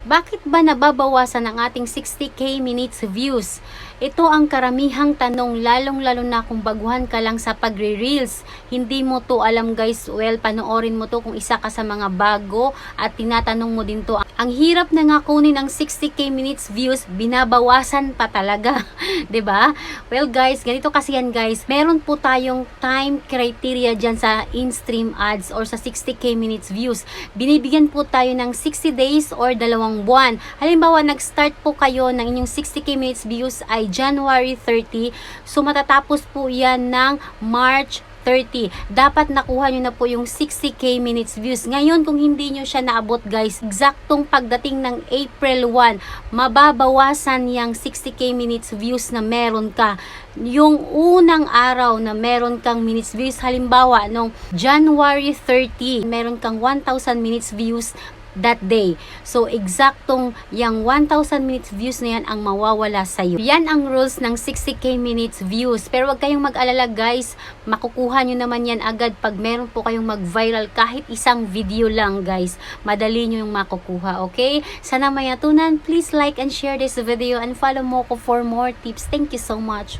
Bakit ba nababawasan ang ating 60k minutes views? Ito ang karamihang tanong lalong-lalo na kung baguhan ka lang sa pagre-reels. Hindi mo to alam guys, well, panoorin mo to kung isa ka sa mga bago at tinatanong mo din to. Ang hirap na nga kunin ang 60k minutes views, binabawasan pa talaga. 'Di ba? Well guys, ganito kasi yan guys. Meron po tayong time criteria dyan sa in-stream ads or sa 60k minutes views. Binibigyan po tayo ng 60 days or dalawang buwan. Halimbawa, nag-start po kayo ng inyong 60k minutes views ay January 30. So, matatapos po yan ng March 30. Dapat nakuha nyo na po yung 60k minutes views. Ngayon, kung hindi nyo siya naabot guys, eksaktong pagdating ng April 1, mababawasan yung 60k minutes views na meron ka. Yung unang araw na meron kang minutes views, halimbawa, nung January 30, meron kang 1,000 minutes views that day. So, eksaktong yung 1,000 minutes views na yan ang mawawala sa'yo. Yan ang rules ng 60k minutes views. Pero wag kayong mag-alala guys, makukuha nyo naman yan agad pag meron po kayong mag-viral kahit isang video lang guys. Madali nyo yung makukuha, okay? Sana may atunan. Please like and share this video and follow mo ko for more tips. Thank you so much.